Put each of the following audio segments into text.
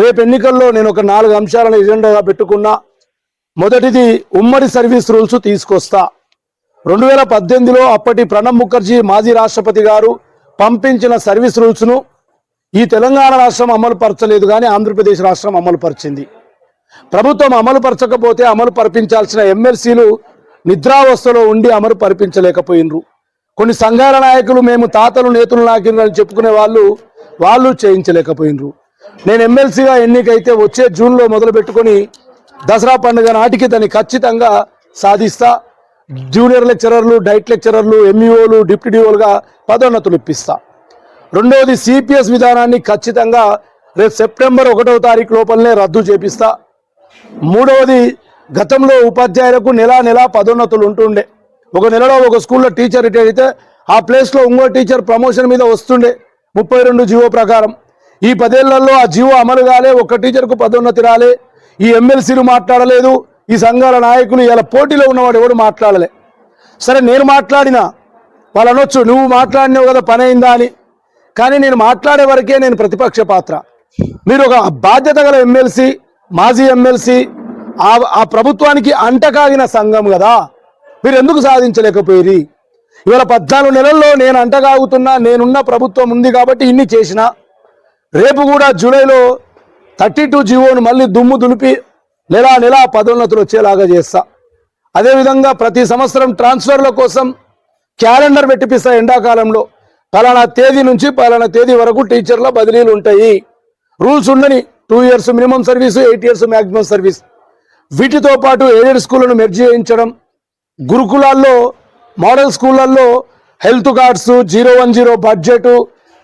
రేపు ఎన్నికల్లో నేను ఒక నాలుగు అంశాలను ఎజెండాగా పెట్టుకున్నా. మొదటిది ఉమ్మడి సర్వీస్ రూల్స్ తీసుకొస్తా. రెండు వేల పద్దెనిమిదిలో అప్పటి ప్రణబ్ ముఖర్జీ మాజీ రాష్ట్రపతి గారు పంపించిన సర్వీస్ రూల్స్ను ఈ తెలంగాణ రాష్ట్రం అమలు పరచలేదు కానీ ఆంధ్రప్రదేశ్ రాష్ట్రం అమలు పరిచింది. ప్రభుత్వం అమలు పరచకపోతే అమలు పరిపించాల్సిన ఎమ్మెల్సీలు నిద్రావస్థలో ఉండి అమలు పరిపించలేకపోయినరు. కొన్ని సంఘాల నాయకులు మేము తాతలు నేతలు నాకినని చెప్పుకునే వాళ్ళు వాళ్ళు చేయించలేకపోయినరు. నేను ఎమ్మెల్సీగా ఎన్నికైతే వచ్చే జూన్లో మొదలు పెట్టుకొని దసరా పండుగ నాటికి దాన్ని ఖచ్చితంగా సాధిస్తా. జూనియర్ లెక్చరర్లు డైట్ లెక్చరర్లు ఎంఈఓలు డిప్యూటీఓలుగా పదోన్నతులు ఇప్పిస్తా. రెండవది సిపిఎస్ విధానాన్ని ఖచ్చితంగా రేపు సెప్టెంబర్ ఒకటవ తారీఖు లోపలనే రద్దు చేపిస్తా. మూడవది గతంలో ఉపాధ్యాయులకు నెల నెల పదోన్నతులు ఉంటుండే. ఒక నెలలో ఒక స్కూల్లో టీచర్ రిటైర్ అయితే ఆ ప్లేస్లో ఇంకో టీచర్ ప్రమోషన్ మీద వస్తుండే. ముప్పై రెండు జీవో ప్రకారం. ఈ పదేళ్ళలో ఆ జీవో అమలు కాలే ఒక్క టీచర్కు పదోన్నతి రాలే. ఈ ఎమ్మెల్సీలు మాట్లాడలేదు ఈ సంఘాల నాయకులు ఇలా పోటీలో ఉన్నవాడు ఎవడు మాట్లాడలే. సరే నేను మాట్లాడినా? వాళ్ళు అనొచ్చు నువ్వు మాట్లాడినావు కదా పని అయిందా అని. కానీ నేను మాట్లాడే వరకే నేను ప్రతిపక్ష పాత్ర. మీరు ఒక బాధ్యత గల ఎమ్మెల్సీ మాజీ ఎమ్మెల్సీ ఆ ఆ ప్రభుత్వానికి అంటకాగిన సంఘం కదా. మీరు ఎందుకు సాధించలేకపోయి ఇవాళ పద్నాలుగు నెలల్లో నేను అంటగాగుతున్నా నేనున్న ప్రభుత్వం ఉంది కాబట్టి ఇన్ని చేసినా. రేపు కూడా జూలైలో థర్టీ టూ జీవోను మళ్ళీ దుమ్ము దులిపి నెలా నెలా పదోన్నతులు వచ్చేలాగా చేస్తా. అదేవిధంగా ప్రతి సంవత్సరం ట్రాన్స్ఫర్ల కోసం క్యాలెండర్ పెట్టిపిస్తా ఎండాకాలంలో. పలానా తేదీ నుంచి పలానా తేదీ వరకు టీచర్ల బదిలీలు ఉంటాయి. రూల్స్ ఉండని two years minimum service eight years maximum service. వీటితో పాటు ఎయిడెడ్ స్కూళ్ళను మెర్జ్ చేయించడం. గురుకులాల్లో మోడల్ స్కూళ్ళల్లో health cards zero one zero budget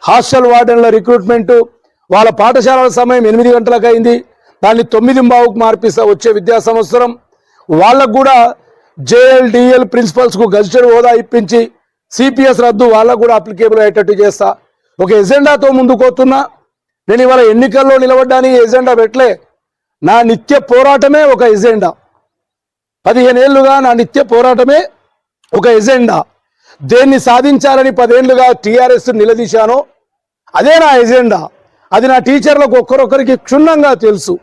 hostel వార్డెన్ల recruitment వాళ్ళ పాఠశాలల సమయం ఎనిమిది గంటలకు అయింది. దాన్ని తొమ్మిది బావుకు మార్పిస్తా వచ్చే విద్యా సంవత్సరం. వాళ్ళకు కూడా జేఎల్డిఎల్ ప్రిన్సిపల్స్కు గజిటెడ్ హోదా ఇప్పించి సిపిఎస్ రద్దు వాళ్ళకు కూడా అప్లికేబుల్ అయ్యేటట్టు చేస్తా. ఒక ఎజెండాతో ముందుకోతున్నా నేను ఇవాళ ఎన్నికల్లో నిలబడ్డానికి ఎజెండా పెట్టలే. నా నిత్య పోరాటమే ఒక ఎజెండా. పదిహేను ఏళ్ళుగా నా నిత్య పోరాటమే ఒక ఎజెండా. దేన్ని సాధించాలని పదేళ్ళుగా టీఆర్ఎస్ నిలదీశానో అదే నా ఎజెండా. అది నా టీచర్లకు ఒక్కరొక్కరికి క్షుణ్ణంగా తెలుసు.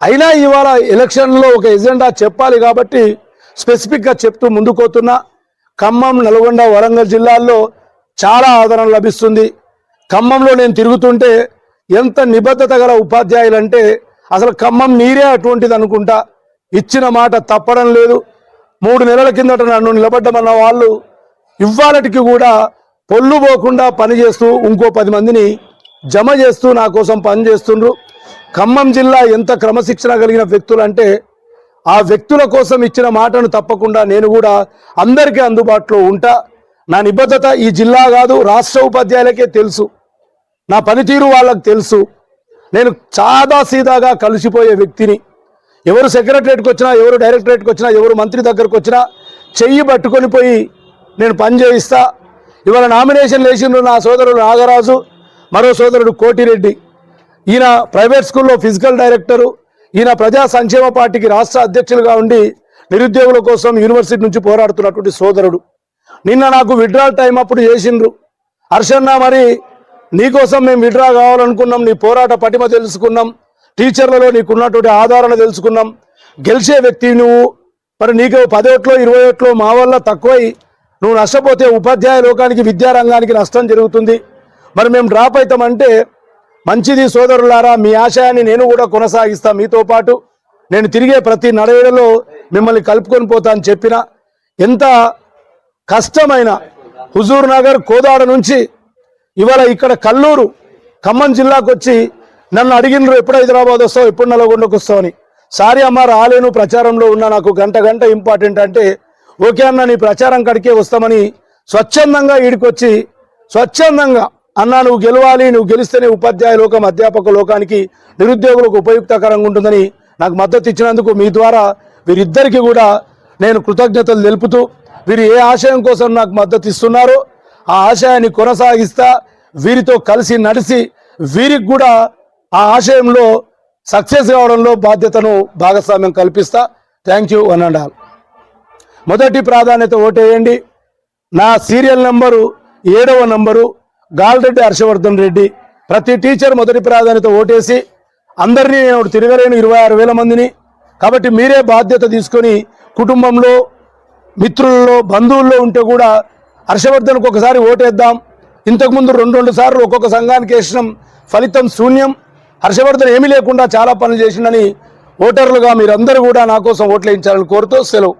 అయినా ఇవాళ ఎలక్షన్లో ఒక ఎజెండా చెప్పాలి కాబట్టి స్పెసిఫిక్గా చెప్తూ ముందుకోతున్నా. ఖమ్మం నల్గొండ వరంగల్ జిల్లాల్లో చాలా ఆదరణ లభిస్తుంది. ఖమ్మంలో నేను తిరుగుతుంటే ఎంత నిబద్ధత గల ఉపాధ్యాయులంటే అసలు ఖమ్మం నీరే అటువంటిది అనుకుంటా. ఇచ్చిన మాట తప్పడం లేదు. మూడు నెలల కిందట నన్ను నిలబడ్డమన్న వాళ్ళు ఇవ్వాలటికి కూడా పొల్లు పోకుండా పని చేస్తూ ఇంకో పది మందిని జమ చేస్తూ నా కోసం పని చేస్తుండ్రు. ఖమ్మం జిల్లా ఎంత క్రమశిక్షణ కలిగిన వ్యక్తులు అంటే ఆ వ్యక్తుల కోసం ఇచ్చిన మాటను తప్పకుండా నేను కూడా అందరికీ అందుబాటులో ఉంటా. నా నిబద్ధత ఈ జిల్లా కాదు రాష్ట్ర ఉపాధ్యాయులకే తెలుసు. నా పనితీరు వాళ్ళకి తెలుసు. నేను చాదా సీదాగా కలిసిపోయే వ్యక్తిని. ఎవరు సెక్రటరేట్కి వచ్చినా ఎవరు డైరెక్టరేట్కి వచ్చినా ఎవరు మంత్రి దగ్గరకు వచ్చినా చెయ్యి పట్టుకొని పోయి నేను పని చేయిస్తా. ఇవాళ నామినేషన్ వేసిండ్రు నా సోదరుడు నాగరాజు. మరో సోదరుడు కోటిరెడ్డి. ఈయన ప్రైవేట్ స్కూల్లో ఫిజికల్ డైరెక్టరు. ఈయన ప్రజా సంక్షేమ పార్టీకి రాష్ట్ర అధ్యక్షులుగా ఉండి నిరుద్యోగుల కోసం యూనివర్సిటీ నుంచి పోరాడుతున్నటువంటి సోదరుడు. నిన్న నాకు విడ్రాల్ టైం అప్పుడు చేసిండ్రు. హర్షన్న మరి నీకోసం మేము విడ్రా కావాలనుకున్నాం నీ పోరాట పటిమ తెలుసుకున్నాం టీచర్లలో నీకున్నటువంటి ఆదరణ తెలుసుకున్నాం. గెలిచే వ్యక్తి నువ్వు. మరి నీకు పదోట్లో ఇరవై ఓట్లో మా వల్ల తక్కువై నువ్వు నష్టపోతే ఉపాధ్యాయ లోకానికి విద్యారంగానికి నష్టం జరుగుతుంది. మరి మేము డ్రాప్ అవుతామంటే మంచిది సోదరులారా మీ ఆశయాన్ని నేను కూడా కొనసాగిస్తా. మీతో పాటు నేను తిరిగే ప్రతి నడవేడలో మిమ్మల్ని కలుపుకొని పోతా అని చెప్పిన ఎంత కష్టమైన హుజూర్ నగర్ కోదాడ నుంచి ఇవాళ ఇక్కడ కల్లూరు ఖమ్మం జిల్లాకు వచ్చి నన్ను అడిగినరు ఎప్పుడు హైదరాబాద్ వస్తావు? ఎప్పుడు నల్గొండకు వస్తావు? అని. సారీ అమ్మ రాలేను. ప్రచారంలో ఉన్నా నాకు గంట గంట ఇంపార్టెంట్ అంటే ఓకే అన్న నీ ప్రచారం కడికే వస్తామని స్వచ్ఛందంగా ఈడికొచ్చి స్వచ్ఛందంగా అన్నా నువ్వు గెలవాలి నువ్వు గెలిస్తేనే ఉపాధ్యాయ లోకం అధ్యాపక లోకానికి నిరుద్యోగులకు ఉపయుక్తకరంగా ఉంటుందని నాకు మద్దతు ఇచ్చినందుకు మీ ద్వారా వీరిద్దరికీ కూడా నేను కృతజ్ఞతలు తెలుపుతూ వీరు ఏ ఆశయం కోసం నాకు మద్దతు ఇస్తున్నారో ఆ ఆశయాన్ని కొనసాగిస్తా వీరితో కలిసి నడిచి వీరికి కూడా ఆ ఆశయంలో సక్సెస్ కావడంలో బాధ్యతను భాగస్వామ్యం కల్పిస్తా. Thank you one and all మొదటి ప్రాధాన్యత ఓటేయండి. నా సీరియల్ నంబరు ఏడవ నంబరు. గాల్రెడ్డి హర్షవర్ధన్ రెడ్డి ప్రతి టీచర్ మొదటి ప్రాధాన్యత ఓటేసి అందరినీ నేను తిరగలేను ఇరవై ఆరు వేల మందిని. కాబట్టి మీరే బాధ్యత తీసుకొని కుటుంబంలో మిత్రుల్లో బంధువుల్లో ఉంటే కూడా హర్షవర్ధన్కు ఒకసారి ఓటేద్దాం. ఇంతకుముందు రెండు రెండు సార్లు ఒక్కొక్క సంఘానికి వేసినాం. ఫలితం శూన్యం. హర్షవర్ధన్ ఏమీ లేకుండా చాలా పనులు చేసిండని ఓటర్లుగా మీరందరూ కూడా నా కోసం ఓట్లు వేయించాలని కోరుతూ సెలవు.